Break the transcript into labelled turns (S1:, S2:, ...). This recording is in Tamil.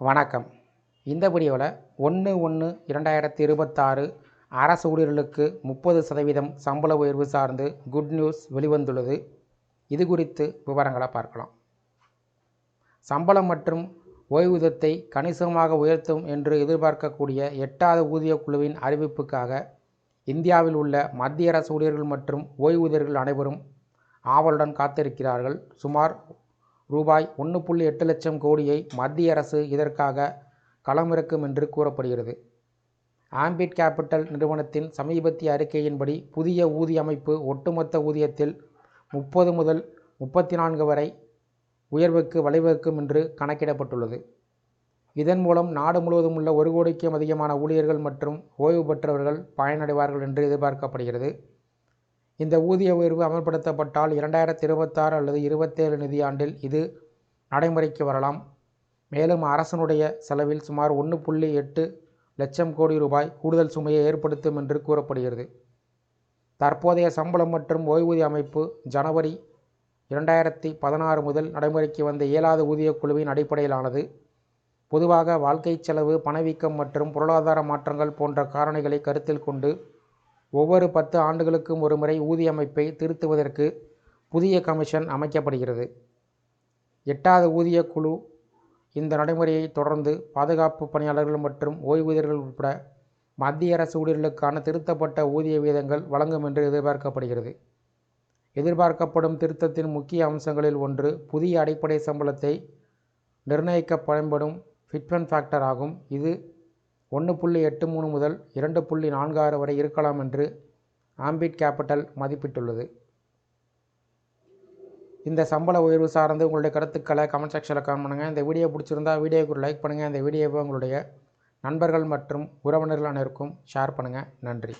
S1: வணக்கம். இந்த வீடியோவில் ஒன்று ஒன்று இரண்டாயிரத்தி இருபத்தாறு அரசு ஊழியர்களுக்கு முப்பது சதவீதம் சம்பள உயர்வு சார்ந்து குட் நியூஸ் வெளிவந்துள்ளது. இது குறித்து விவரங்களை பார்க்கலாம். சம்பளம் மற்றும் ஓய்வூதியத்தை கணிசமாக உயர்த்தும் என்று எதிர்பார்க்கக்கூடிய எட்டாவது ஊதிய குழுவின் அறிவிப்புக்காக இந்தியாவில் உள்ள மத்திய அரசு ஊழியர்கள் மற்றும் ஓய்வூதியர்கள் அனைவரும் ஆவலுடன் காத்திருக்கிறார்கள். சுமார் ரூபாய் ஒன்று புள்ளி எட்டு லட்சம் கோடியை மத்திய அரசு இதற்காக களமிறக்கும் என்று கூறப்படுகிறது. ஆம்பிட் கேபிட்டல் நிறுவனத்தின் சமீபத்திய அறிக்கையின்படி புதிய ஊதிய அமைப்பு ஒட்டுமொத்த ஊதியத்தில் முப்பது முதல் முப்பத்தி நான்கு வரை உயர்வுக்கு வழிவகுக்கும் என்று கணக்கிடப்பட்டுள்ளது. இதன் மூலம் நாடு முழுவதும் உள்ள ஒரு கோடிக்கும் அதிகமான ஊழியர்கள் மற்றும் ஓய்வு பெற்றவர்கள் பயனடைவார்கள் என்று எதிர்பார்க்கப்படுகிறது. இந்த ஊதிய உயர்வு அமல்படுத்தப்பட்டால் இரண்டாயிரத்தி இருபத்தாறு அல்லது இருபத்தேழு நிதியாண்டில் இது நடைமுறைக்கு வரலாம். மேலும் அரசனுடைய செலவில் சுமார் ஒன்று புள்ளி எட்டு லட்சம் கோடி ரூபாய் கூடுதல் சுமையை ஏற்படுத்தும் என்று கூறப்படுகிறது. தற்போதைய சம்பளம் மற்றும் ஓய்வூதிய அமைப்பு ஜனவரி இரண்டாயிரத்தி பதினாறு முதல் நடைமுறைக்கு வந்த இயலாத ஊதியக் குழுவின் அடிப்படையிலானது. பொதுவாக வாழ்க்கை செலவு பணவீக்கம் மற்றும் பொருளாதார மாற்றங்கள் போன்ற காரணிகளை கருத்தில் கொண்டு ஒவ்வொரு பத்து ஆண்டுகளுக்கும் ஒருமுறை ஊதிய அமைப்பை திருத்துவதற்கு புதிய கமிஷன் அமைக்கப்படுகிறது. எட்டாவது ஊதிய குழு இந்த நடைமுறையை தொடர்ந்து பாதுகாப்பு பணியாளர்கள் மற்றும் ஓய்வூதியர்கள் உட்பட மத்திய அரசு ஊழியர்களுக்கான திருத்தப்பட்ட ஊதிய வீதங்கள் வழங்கும் என்று எதிர்பார்க்கப்படுகிறது. எதிர்பார்க்கப்படும் திருத்தத்தின் முக்கிய அம்சங்களில் ஒன்று புதிய அடிப்படை சம்பளத்தை நிர்ணயிக்க பயன்படும் ஃபிட்மென்ட் ஃபேக்டர் ஆகும். இது ஒன்று புள்ளி எட்டு மூணு முதல் இரண்டு புள்ளி நான்கு ஆறு வரை இருக்கலாம் என்று ஆம்பிட் கேபிட்டல் மதிப்பிட்டுள்ளது. இந்த சம்பள உயர்வு சார்ந்து உங்களுடைய கருத்துக்களை கமெண்ட் செக்ஷனில் கமெண்ட் பண்ணுங்கள் இந்த வீடியோ பிடிச்சிருந்தா வீடியோக்கு ஒரு லைக் பண்ணுங்கள் இந்த வீடியோவை உங்களுடைய நண்பர்கள் மற்றும் உறவினர்கள் அனைவருக்கும் ஷேர் பண்ணுங்கள் நன்றி.